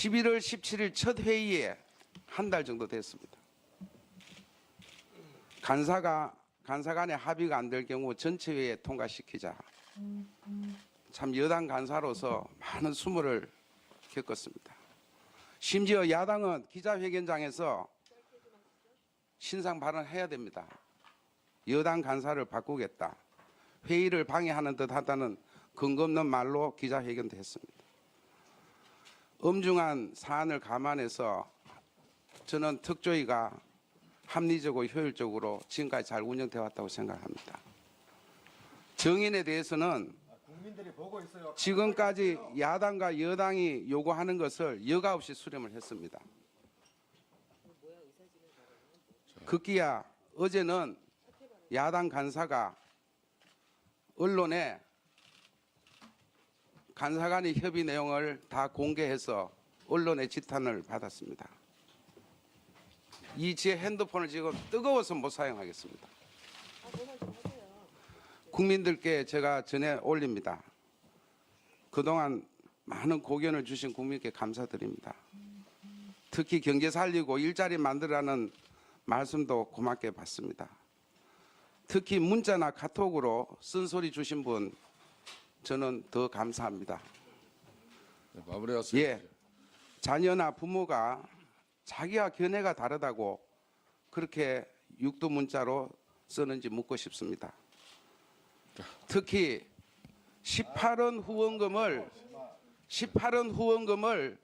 11월 17일 첫 회의에 한 달 정도 됐습니다. 간사가 간사 간의 합의가 안 될 경우 전체 회의에 통과시키자. 참 여당 간사로서 많은 수모를 겪었습니다. 심지어 야당은 기자회견장에서 신상 발언해야 됩니다. 여당 간사를 바꾸겠다. 회의를 방해하는 듯 하다는 근거 없는 말로 기자회견도 했습니다. 엄중한 사안을 감안해서 저는 특조위가 합리적이고 효율적으로 지금까지 잘 운영되어 왔다고 생각합니다. 정인에 대해서는. 지금까지 야당과 여당이 요구하는 것을 여과 없이 수렴을 했습니다. 급기야 어제는 야당 간사가 언론에 간사 간의 협의 내용을 다 공개해서 언론의 지탄을 받았습니다. 이 제 핸드폰을 지금 뜨거워서 못 사용하겠습니다. 국민들께 제가 전해 올립니다. 그동안 많은 고견을 주신 국민께 감사드립니다. 특히 경제 살리고 일자리 만들라는 말씀도 고맙게 받습니다. 특히 문자나 카톡으로 쓴소리 주신 분 저는 더 감사합니다. 네, 마무리하세요. 예. 자녀나 부모가 자기와 견해가 다르다고 그렇게 육두 문자로 쓰는지 묻고 싶습니다. 특히 18원 후원금을 18원 후원금을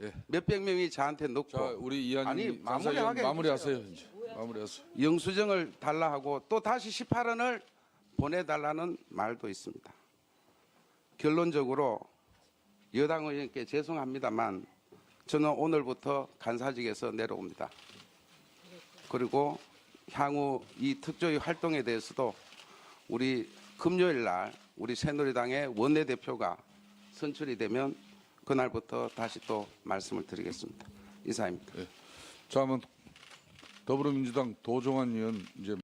예. 몇백 명이 저한테 자, 넣고 우리 이한님 아니, 마무리하게 마무리하세요. 이제. 마무리하세요. 영수증을 달라 하고 또 다시 18원을 보내달라는 말도 있습니다. 결론적으로 여당 의원께 죄송합니다만 저는 오늘부터 간사직에서 내려옵니다. 그리고 향후 이 특조위 활동에 대해서도 우리 금요일 날 우리 새누리당의 원내대표가 선출이 되면 그날부터 다시 또 말씀을 드리겠습니다. 이사입니다. 자, 그러면 더불어민주당 도종환 의원 이제